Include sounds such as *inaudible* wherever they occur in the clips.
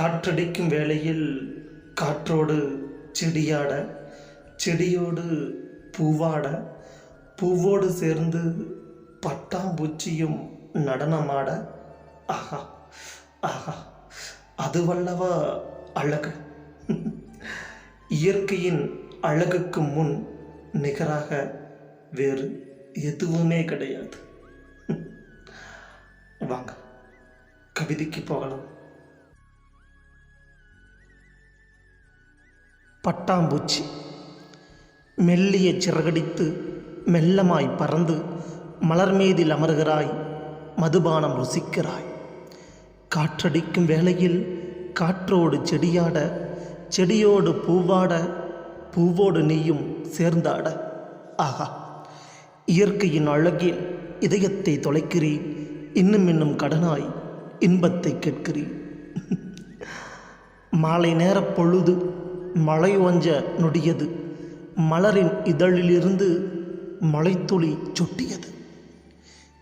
காற்றடிக்கும் வேளையில் காற்றோடு செடியாட செடியோடு பூவாட பூவோடு சேர்ந்து பட்டாம்பூச்சியும் நடனமாட. ஆஹா ஆஹா அதுவல்லவா அழகு. இயற்கையின் அழகுக்கு முன் நிகராக வேறு எதுவுமே கிடையாது. வாங்க கவிதைக்கு போகலாம். பட்டாம்பூச்சி. மெல்லிய சிறகடித்து மெல்லமாய் பறந்து மலர் மீதில் அமர்கிறாய் மதுபானம் ருசிக்கிறாய். காற்றடிக்கும் வேளையில் காற்றோடு செடியாட செடியோடு பூவாட பூவோடு நீயும் சேர்ந்தாட. ஆகா இயற்கையின் அழகில் இதயத்தை தொலைக்கிறீர் இன்னும் இன்னும் கடனாய் இன்பத்தை கேட்கிறீர் மாலை நேரப் பொழுது மழை ஒஞ்ச நொடியது மலரின் இதழிலிருந்து மலைத்துளி சொட்டியது.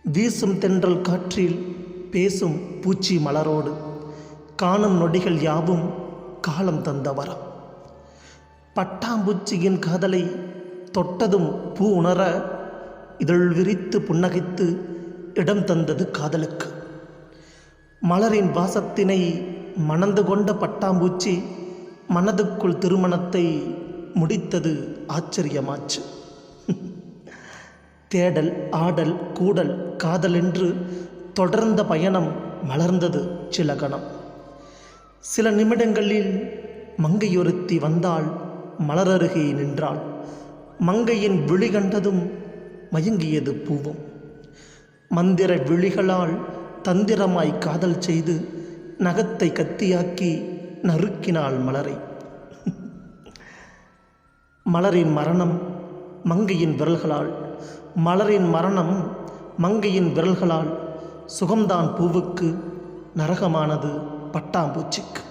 வீசும் தென்றல் காற்றில் பேசும் பூச்சி மலரோடு காணும் நொடிகள் யாவும் காலம் தந்த வரம். பட்டாம்பூச்சியின் காதலை தொட்டதும் பூ உணர இதழ் விரித்து புன்னகைத்து இடம் தந்தது காதலுக்கு. மலரின் வாசத்தினை மணந்து கொண்ட பட்டாம்பூச்சி மனதுக்குள் திருமணத்தை முடித்தது ஆச்சரியமாச்சு. தேடல் ஆடல் கூடல் காதல் என்று தொடர்ந்த பயணம் மலர்ந்தது சில கணம். சில நிமிடங்களில் மங்கையொருத்தி வந்தாள் மலரருகே நின்றாள். மங்கையின் விழி கண்டதும் மயங்கியது பூவும். மந்திர விழிகளால் தந்திரமாய் காதல் செய்து நகத்தை கத்தியாக்கி நறுக்கினாள் மலரை. மலரின் மரணம் மங்கையின் விரல்களால். மலரின் மரணம் மங்கையின் விரல்களால். சுகம்தான் பூவுக்கு நரகமானது பட்டாம்பூச்சிக்கு.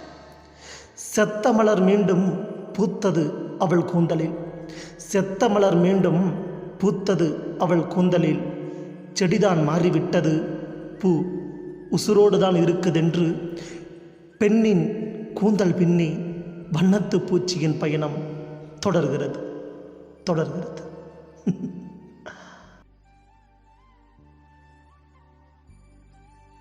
செத்த மலர் மீண்டும் பூத்தது அவள் கூந்தலில். செத்த மலர் மீண்டும் பூத்தது அவள் கூந்தலில். செடிதான் மாறிவிட்டது பூ உசுரோடு தான் இருக்குதென்று. பெண்ணின் கூந்தல் பின்னி வண்ணத்து பூச்சியின் பயணம் தொடர்கிறது. தொடர்கிறது. *laughs*